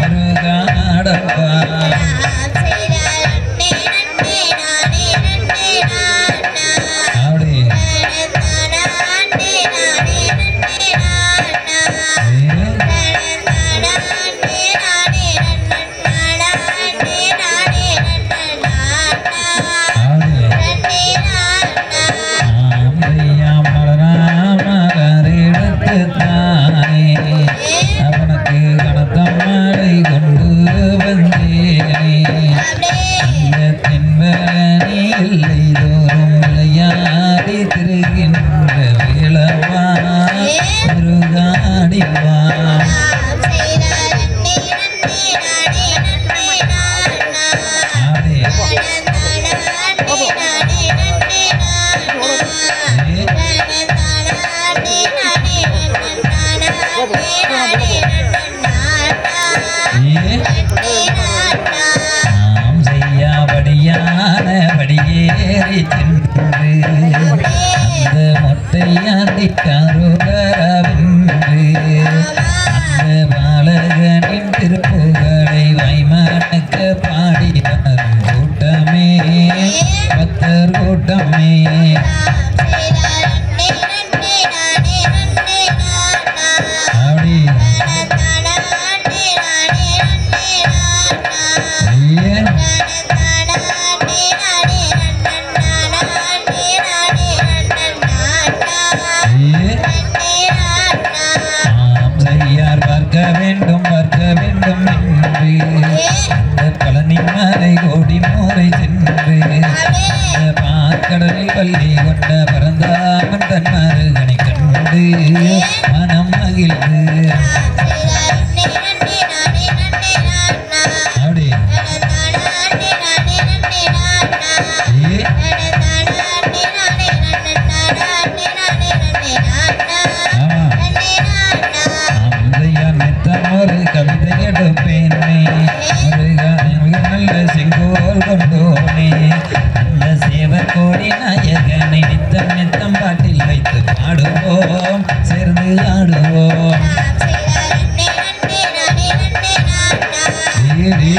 கருகாடப்பா. பள்ளி கொண்ட பரந்தாமன் தன் மருகனை கண்டு மனம் மகிழ்ந்து. கவிதை எடுப்பேன். என்னடி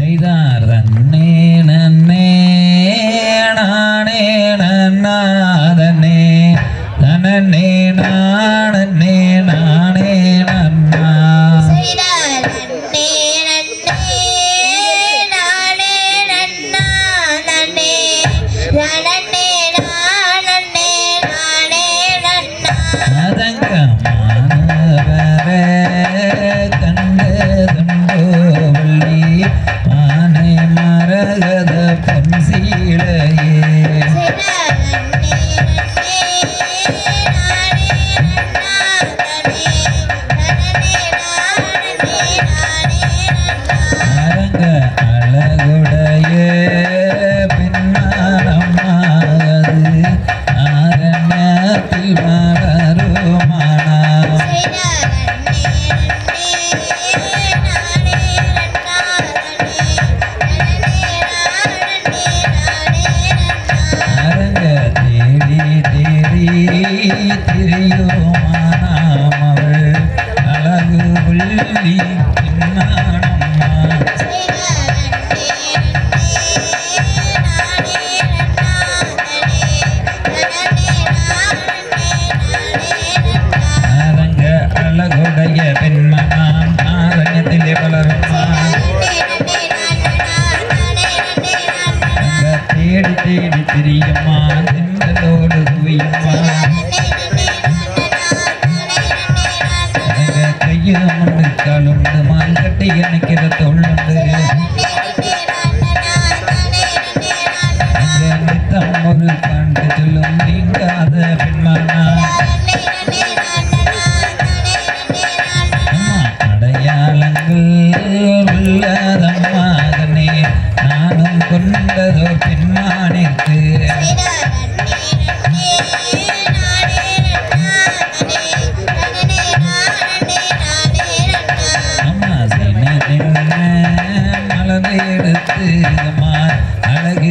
Seida Ardán. எடுத்து அம்மா அழகு